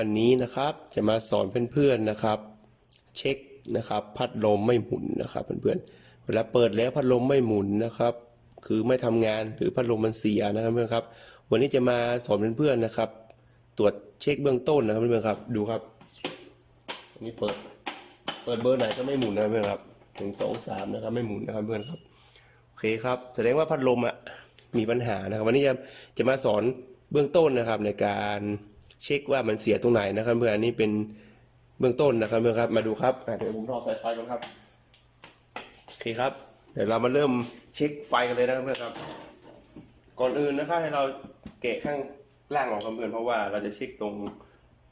วันนี้นะครับจะมาสอนเพื่อนๆนะครับ เช็คนะครับ พัดลมไม่หมุนนะครับเพื่อนๆเวลาเปิดแล้วพัดลมไม่หมุนนะครับ คือไม่ทำงานหรือพัดลมมันเสียนะครับเพื่อนครับ วันนี้จะมาสอนเพื่อนๆนะครับ ตรวจเช็คเบื้องต้นนะครับเพื่อนๆครับ ดูครับอันนี้เปิด เปิดเบอร์ไหนก็ไม่หมุนนะเพื่อนครับหนึ่งสองสามนะครับ ไม่หมุนนะครับเพื่อนครับโอเคครับแสดงว่าพัดลมอะมีปัญหานะครับ วันนี้จะจะมาสอนเบื้องต้นนะครับในการ เช็คว่ามันเสียตรงไหนนะครับเพื่อนอันนี้เป็นเบื้องต้นนะครับเพื่อนครับมาดูครับอะเดี๋ยวผมรอสายไฟก่อนครับโอเคครับ เดี๋ยวเรามาเริ่มเช็คไฟกันเลยนะครับเพื่อนครับ ก่อนอื่นนะครับให้เราแกะข้างล่างออกครับเพื่อนเพราะว่าเราจะเช็คตรง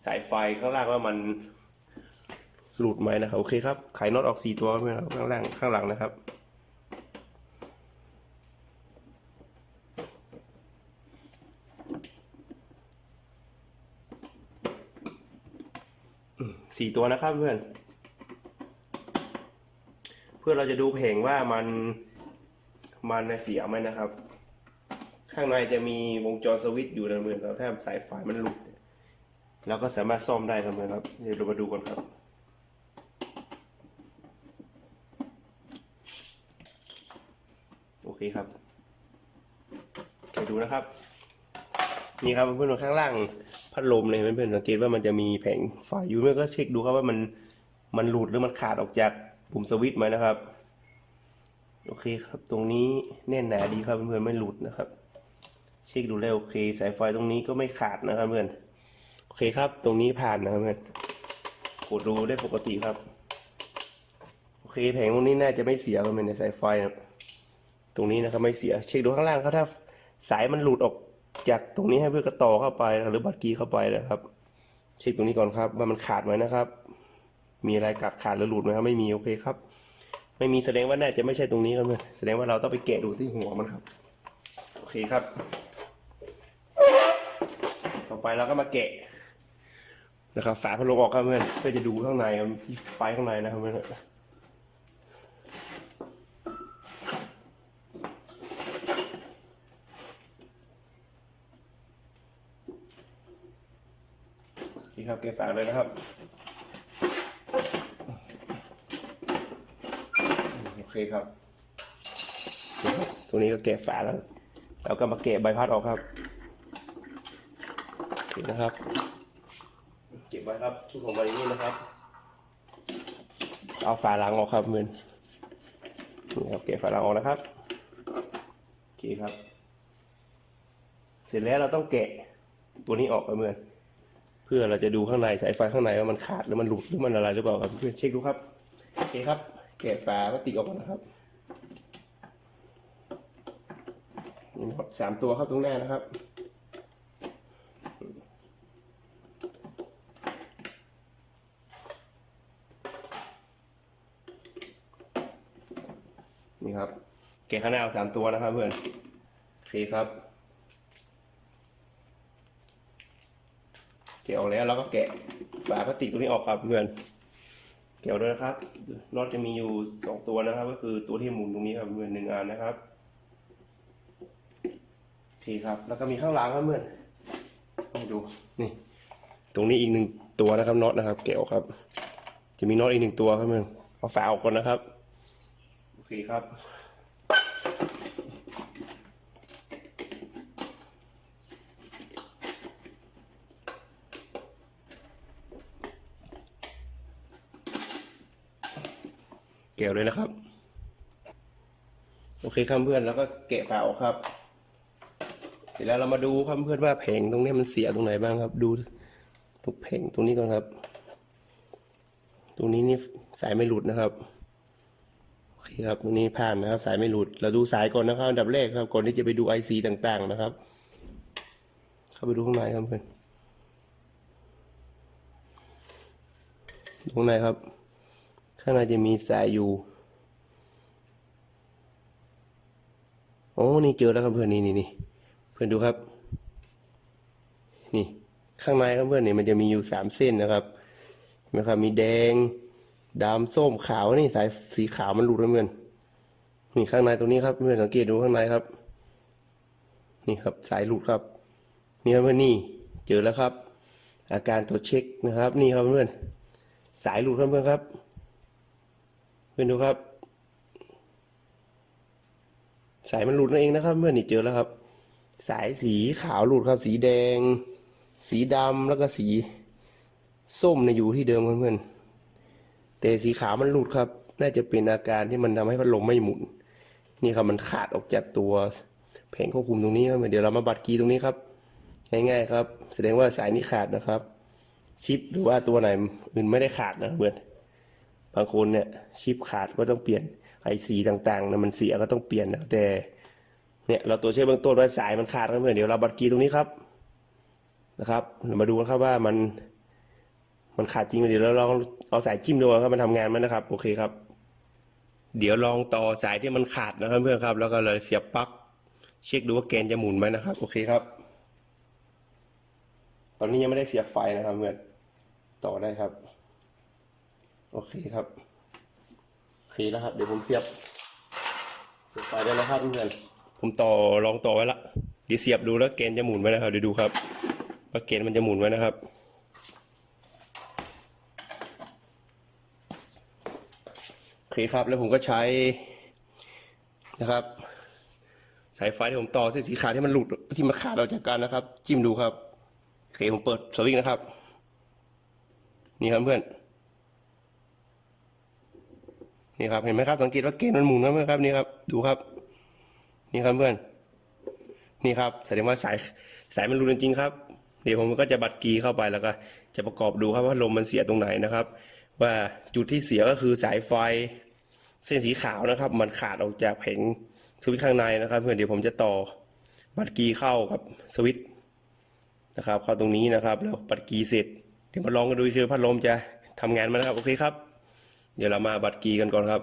สายไฟข้างล่างว่ามันหลุดไหมนะครับโอเคครับไขน็อตออกสี่ตัวครับเพื่อนครับข้างล่างข้างหลังนะครับ สี่ตัวนะครับเพื่อน เพื่อเราจะดูเพลงว่ามันมันเสียไหมนะครับ ข้างในจะมีวงจรสวิตช์อยู่นะเพื่อนครับถ้าสายไฟมันหลุดเราก็สามารถซ่อมได้ครับเพื่อนครับ เดี๋ยวเรามาดูกันครับโอเคครับไปดูนะครับ นี่ครับเพื่อนๆข้างล่างพัดลมเลยเพื่อนๆสังเกตว่ามันจะมีแผงไฟอยู่เพื่อนก็เช็คดูครับว่ามันมันหลุดหรือมันขาดออกจากปุ่มสวิตช์ไหมนะครับ โอเคครับ ตรงนี้แน่นหนาดีครับเพื่อนๆไม่หลุดนะครับ เช็คดูแล้วโอเค สายไฟตรงนี้ก็ไม่ขาดนะครับเพื่อนโอเคครับ ตรงนี้ผ่านนะครับเพื่อนกดดูได้ปกติครับโอเคแผงตรงนี้น่าจะไม่เสียเพื่อนในสายไฟนะตรงนี้นะครับไม่เสีย เช็คดูข้างล่างครับถ้าสายมันหลุดออก จากตรงนี้ให้เพื่อกระต่อเข้าไปหรือบัตรกีเข้าไปนะครับ เช็คตรงนี้ก่อนครับ ว่ามันขาดไหมนะครับ มีอะไรกัดขาดหรือหลุดไหมครับไม่มีโอเคครับ ไม่มีแสดงว่าน่าจะไม่ใช่ตรงนี้ครับเพื่อนแสดงว่าเราต้องไปแกะดูที่หัวมันครับ โอเคครับ ต่อไปเราก็มาแกะนะครับฝาพัดลมออกครับเพื่อนเพื่อจะดูข้างในที่ไฟข้างในนะครับเพื่อน นี่ครับแกะฝาเลยนะครับ โอเคครับตรงนี้ก็แกะฝาแล้วแล้วก็มาแกะใบพัดออกครับโอเคนะครับ เก็บไว้ครับชุดของใบนี้นะครับ เอาฝาหลังออกครับมือนนี่ครับแกะฝาหลังออกนะครับโอเคครับ เสร็จแล้วเราต้องแกะตัวนี้ออกครับเพื่อน เพื่อเราจะดูข้างในสายไฟข้างในว่ามันขาดหรือมันหลุดหรือมันอะไรหรือเปล่าครับเพื่อนเช็คดูครับโอเคครับแกะฝาพลาสติกออกก่อนะครับมีหมดสามตัวเข้าตรงหน้านะครับนี่ครับแกะข้างหน้าเอาสามตัวนะครับเพื่อนโอเคครับ แกะออกแล้วเราก็แกะฝาพลาสติกตัวนี้ออกครับเพื่อนแกะออกด้วยนะครับน็อตจะมีอยู่สองตัวนะครับ ก็คือตัวที่หมุนตรงนี้ครับเพื่อนหนึ่งอันนะครับโอเคครับ แล้วก็มีข้างหลังครับเพื่อนให้ดูนี่ ตรงนี้อีกหนึ่งตัวนะครับน็อตนะครับแกะออกครับ จะมีน็อตอีกหนึ่งตัวครับเพื่อนเอาฝาออกก่อนนะครับโอเคครับ แกะเลยนะครับ โอเคครับเพื่อนแล้วก็แกะฝาออกครับ เสร็จแล้วเรามาดูครับเพื่อนว่าแผงตรงนี้มันเสียตรงไหนบ้างครับ ดูทุกแผงตรงนี้ก่อนครับ ตรงนี้นี่สายไม่หลุดนะครับโอเคครับตรงนี้ผ่านนะครับ สายไม่หลุด เราดูสายก่อนนะครับอันดับแรกครับก่อนที่จะไปดูไอซีต่างๆนะครับ เข้าไปดูข้างในครับเพื่อนดูข้างในครับ ข้างในจะมีสายอยู่โอ้นี่เจอแล้วครับเพื่อนนี่นี่นี่เพื่อนดูครับ นี่ข้างในครับเพื่อนเนี่ยมันจะมีอยู่สามเส้นนะครับเห็นไหมครับมีแดงดำส้มขาวนี่สายสีขาวมันหลุดแล้วเพื่อนนี่ข้างในตรงนี้ครับเพื่อนสังเกตดูข้างในครับ นี่ครับสายหลุดครับ นี่ครับเพื่อนนี่เจอแล้วครับ อาการตัวเช็คนะครับ นี่ครับเพื่อนสายหลุดครับเพื่อนครับ เพื่อนดูครับ สายมันหลุดนั่นเองนะครับเพื่อนนี่เจอแล้วครับ สายสีขาวหลุดครับ สีแดง สีดำแล้วก็สี ส้มเนี่ยอยู่ที่เดิมเพื่อนแต่สีขาวมันหลุดครับ น่าจะเป็นอาการที่มันทำให้พัดลมไม่หมุน นี่ครับมันขาดออกจากตัวแผงควบคุมตรงนี้ครับเดี๋ยวเรามาบัดกีตรงนี้ครับ ง่ายๆครับ แสดงว่าสายนี้ขาดนะครับ ชิปหรือว่าตัวไหนอื่นไม่ได้ขาดนะเพื่อน บางคนเนี่ยชิปขาดก็ต้องเปลี่ยนไอซีต่างๆนะมันเสียก็ต้องเปลี่ยนนะแต่เนี่ยเราตัวเช็คเบื้องต้นว่าสายมันขาดครับเพื่อนเดี๋ยวเราบัดกีตรงนี้ครับนะครับ มาดูกันครับว่ามันมันขาดจริงไหมเดี๋ยวเราลองเอาสายจิ้มดูครับมันทำงานไหมนะครับ โอเคครับ เดี๋ยวลองต่อสายที่มันขาดนะครับเพื่อนครับ แล้วก็เลยเสียบปลั๊กเช็คดูว่าแกนจะหมุนไหมนะครับ โอเคครับ ตอนนี้ยังไม่ได้เสียบไฟนะครับเพื่อนต่อได้ครับ โอเคครับโอเคแล้วครับ เดี๋ยวผมเสียบเสียบไฟได้แล้วครับเพื่อนผมต่อลองต่อไว้ละเดี๋ยวเสียบดูแล้วแกนจะหมุนไหมนะครับเดี๋ยวดูครับว่าแกนมันจะหมุนไหมนะครับโอเคครับ แล้วผมก็ใช้นะครับ สายไฟที่ผมต่อเส้นสีขาวที่มันหลุดที่มันขาดออกจากกันนะครับ จิ้มดูครับโอเคผมเปิดสวิตช์นะครับ นี่ครับเพื่อน นี่ครับเห็นไหมครับสังเกตว่าเกณฑ์มันหมุนครับเพื่อนครับนี่ครับ ดูครับ นี่ครับเพื่อน นี่ครับแสดงว่าสายสายมันหลุดจริงๆครับ เดี๋ยวผมก็จะบัดกีเข้าไปแล้วก็ จะประกอบดูครับว่าลมมันเสียตรงไหนนะครับ ว่าจุดที่เสียก็คือสายไฟเส้นสีขาวนะครับ มันขาดออกจากแผงสวิตช์ข้างในนะครับ เพื่อนเดี๋ยวผมจะต่อบัตรกีเข้ากับสวิตช์นะครับ เข้าตรงนี้นะครับ แล้วบัตรกีเสร็จเดี๋ยวมาลองกันดูคือพัดลมจะทำงานไหมนะครับโอเคครับ เดี๋ยวเรามาบัตรกีกันก่อนครับ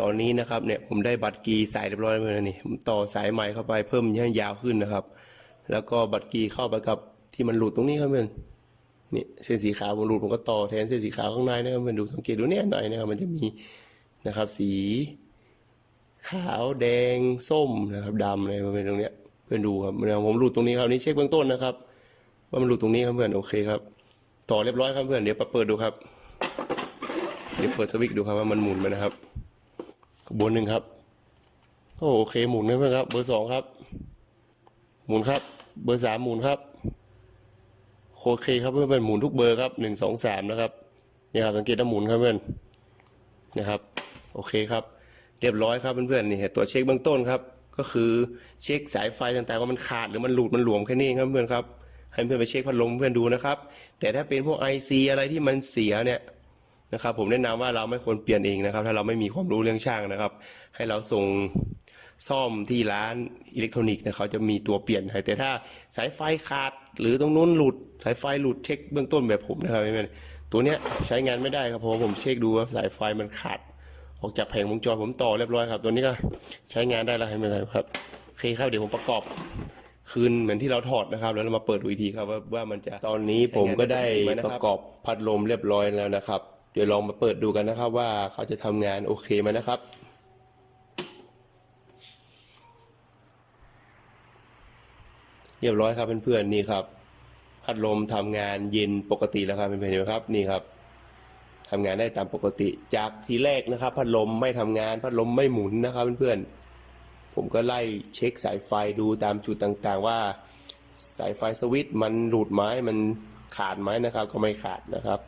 ตอนนี้นะครับเนี่ยผมได้บัตรกีสายเรียบร้อยแล้วนี่ผมต่อสายใหม่เข้าไปเพิ่มให้ยาวขึ้นนะครับ แล้วก็บัตรกีเข้าไปกับที่มันหลุดตรงนี้ครับเพื่อนนี่เส้นสีขาวมันหลุดผมก็ต่อแทนเส้นสีขาวข้างในนะครับมันดูสังเกตดูเนี่ยหน่อยนะครับมันจะมีนะครับ สี ขาวแดงส้มนะครับดำอะไรมันเป็นตรงเนี้ยเพื่อนดูครับเนี่ยผมหลุดตรงนี้ครับนี่เช็คเบื้องต้นนะครับ ว่ามันหลุดตรงนี้ครับเพื่อนโอเคครับ ต่อเรียบร้อยครับเพื่อนเดี๋ยวปเปิดดูครับ เดี๋ยวเปิดสวิตช์ดูครับว่ามันหมุนไหมนะครับบนหนึ่งครับโอเคหมุนไหมเพื่อนครับ เบอร์สองครับ หมุนครับ เบอร์สามหมุนครับโอเคครับเพื่อนเพื่อนหมุนทุกเบอร์ครับหนึ่งสองสามนะครับนี่ครับสังเกตว่าหมุนครับเพื่อนนะครับ โอเคครับ เรียบร้อยครับเพื่อนๆนี่ตัวเช็คเบื้องต้นครับ ก็คือเช็คสายไฟต่างๆว่ามันขาดหรือมันหลุดมันหลวมแค่นี้เองครับเพื่อนครับให้เพื่อนไปเช็คพัดลมเพื่อนดูนะครับ แต่ถ้าเป็นพวก IC อะไรที่มันเสียเนี่ย นะครับ ผมแนะนำว่าเราไม่ควรเปลี่ยนเองนะครับ ถ้าเราไม่มีความรู้เรื่องช่างนะครับ ให้เราส่งซ่อมที่ร้านอิเล็กทรอนิกส์นะเขาจะมีตัวเปลี่ยนให้แต่ถ้าสายไฟขาดหรือตรงนู้นหลุด สายไฟหลุดเช็คเบื้องต้นแบบผมนะครับเพื่อนตัวเนี้ยใช้งานไม่ได้ครับเพราะว่าผมเช็คดูว่าสายไฟมันขาดออกจากแผงวงจรผมต่อเรียบร้อยครับ ตัวนี้ก็ใช้งานได้แล้วเห็นไหมครับโอเคครับเดี๋ยวผมประกอบคืนเหมือนที่เราถอดนะครับ แล้วเรามาเปิดดูอีกทีครับว่าว่ามันจะตอนนี้ผมก็ได้ประกอบพัดลมเรียบร้อยแล้วนะครับ เดี๋ยวลองมาเปิดดูกันนะครับ ว่าเขาจะทำงานโอเคไหมนะครับเรียบร้อยครับเพื่อนๆนี่ครับพัดลมทำงานเย็นปกติแล้วครับเพื่อนๆเห็นไหมครับนี่ครับทำงานได้ตามปกติ จากทีแรกนะครับ พัดลมไม่ทำงานพัดลมไม่หมุนนะครับเพื่อนๆผมก็ไล่เช็คสายไฟดูตามจุดต่างๆ ว่า สายไฟสวิตช์มันหลุดไหมมันขาดไหมนะครับ ก็ไม่ขาดนะครับ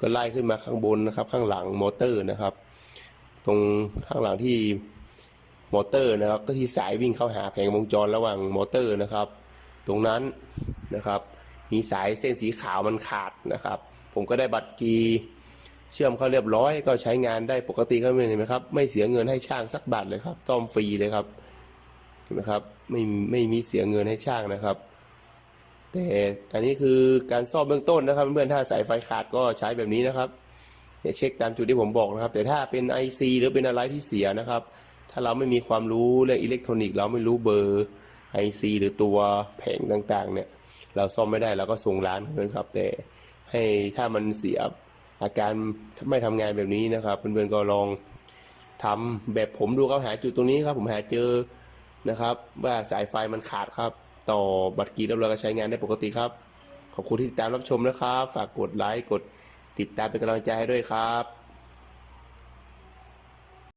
ก็ไล่ขึ้นมาข้างบนนะครับ ข้างหลังมอเตอร์นะครับ ตรงข้างหลังที่มอเตอร์นะครับ ก็ที่สายวิ่งเข้าหาแผงวงจรระหว่างมอเตอร์นะครับ ตรงนั้นนะครับ มีสายเส้นสีขาวมันขาดนะครับ ผมก็ได้บัตรกีเชื่อมเข้าเรียบร้อย ก็ใช้งานได้ปกติครับเห็นไหมครับ ไม่เสียเงินให้ช่างสักบาทเลยครับ ซ่อมฟรีเลยครับเห็นไหมครับไม่ไม่มีเสียเงินให้ช่างนะครับ แต่อันนี้คือการซ่อมเบื้องต้นนะครับเพื่อนๆถ้าสายไฟขาดก็ใช้แบบนี้นะครับเนี่ยเช็คตามจุดที่ผมบอกนะครับ แต่ถ้าเป็น IC หรือเป็นอะไรที่เสียนะครับ ถ้าเราไม่มีความรู้เรื่องอิเล็กทรอนิกส์เราไม่รู้เบอร์ IC หรือตัวแผงต่างๆ เนี่ยเราซ่อมไม่ได้เราก็ส่งร้านเพื่อนครับ แต่ให้ถ้ามันเสียอาการไม่ทำงานแบบนี้นะครับเพื่อนๆก็ลองทำแบบผมดูครับหาจุดตรงนี้ครับ ผมหาเจอนะครับ ว่าสายไฟมันขาดครับ ต่อบัตรกีแล้วเราก็ใช้งานได้ปกติครับ ขอบคุณที่ติดตามรับชมนะครับ ฝากกดไลค์กดติดตามเป็นกำลังใจให้ด้วยครับ